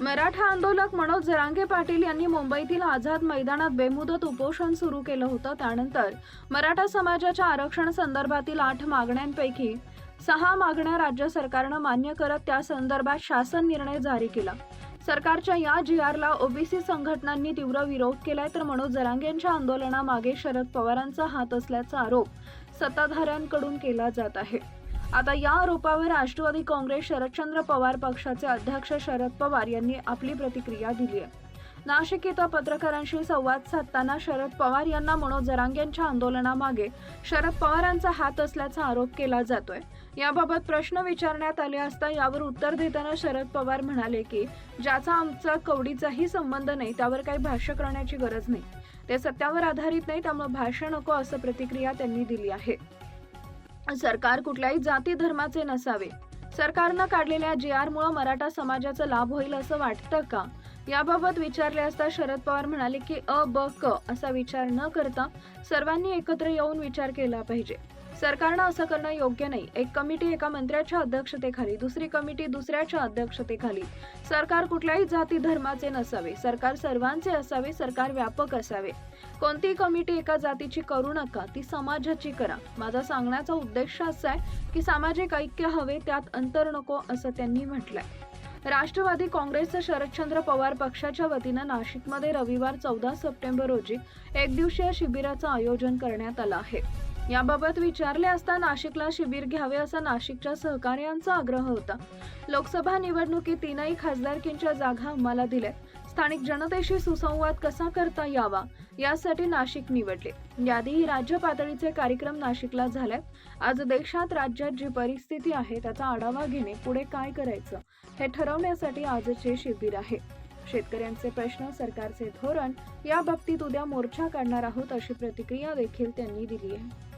मराठा आंदोलक मनोज जरांगे पाटील यांनी मुंबईतील आझाद मैदानात बेमुदत उपोषण सुरू केलं होतं. त्यानंतर मराठा समाजाच्या आरक्षण संदर्भातील आठ मागण्यांपैकी सहा मागण्या राज्य सरकारनं मान्य करत त्या संदर्भात शासन निर्णय जारी केला. सरकारच्या या जी आरला ओबीसी संघटनांनी तीव्र विरोध केलाय तर मनोज जरांगेंच्या आंदोलनामागे शरद पवारांचा हात असल्याचा आरोप सत्ताधाऱ्यांकडून केला जात आहे. आता या आरोपावर राष्ट्रवादी काँग्रेस शरदचंद्र पवार पक्षाचे अध्यक्ष शरद पवार यांनी आपली प्रतिक्रिया दिली आहे. नाशिक इथं पत्रकारांशी संवाद साधताना शरद पवार यांना मनोज जरांग्यांच्या आंदोलनामागे शरद पवारांचा हात असल्याचा आरोप केला जातोय. याबाबत प्रश्न विचारण्यात आले असता यावर उत्तर देताना शरद पवार म्हणाले की ज्याचा आमचा कवडीचाही संबंध नाही त्यावर काही भाष्य करण्याची गरज नाही. ते सत्यावर आधारित नाही त्यामुळे भाष्य नको असं प्रतिक्रिया त्यांनी दिली आहे. सरकार कुठल्याही जाती धर्माचे नसावे. सरकारनं काढलेल्या जी आरमुळे मराठा समाजाचा लाभ होईल असं वाटतं का? याबाबत विचारले असता शरद पवार म्हणाले की अ ब क असा विचार न करता सर्वांनी एकत्र येऊन विचार केला पाहिजे. सरकारनं असं करणं योग्य नाही. एक कमिटी एका मंत्र्याच्या अध्यक्षतेखाली दुसरी कमिटी दुसऱ्याच्या अध्यक्षतेखाली. सरकार कुठल्याही जाती धर्माचे नसावे सरकार सर्वांचे असावे सरकार व्यापक असावे. कोणतीही कमिटी एका जातीची करू नका ती समाजाची करा. माझा सांगण्याचा उद्देश असा आहे की सामाजिक ऐक्य हवे त्यात अंतर नको असं त्यांनी म्हटलंय. राष्ट्रवादी काँग्रेसचं शरदचंद्र पवार पक्षाच्या वतीनं नाशिकमध्ये रविवार चौदा सप्टेंबर रोजी एकदिवसीय शिबिराचं आयोजन करण्यात आलं आहे. याबाबत विचारले असता नाशिकला शिबिर घ्यावे असा नाशिकच्या सहकार्यांचा आग्रह होता. लोकसभा निवडणुकीत तीनही खासदारकींच्या जागा आम्हाला दिल्या स्थानिक जनतेशी सुसंवाद कसा करता यावा यासाठी नाशिक निवडले. यादीही राज्य पातळीचे कार्यक्रम नाशिकला झाले. आज देशात राज्यात जी परिस्थिती आहे त्याचा आढावा घेणे पुढे काय करायचं हे ठरवण्यासाठी आजचे शिबिर आहे. शेतकऱ्यांचे प्रश्न सरकारचे धोरण या बाबतीत उद्या मोर्चा काढणार आहोत अशी प्रतिक्रिया देखील त्यांनी दिली आहे.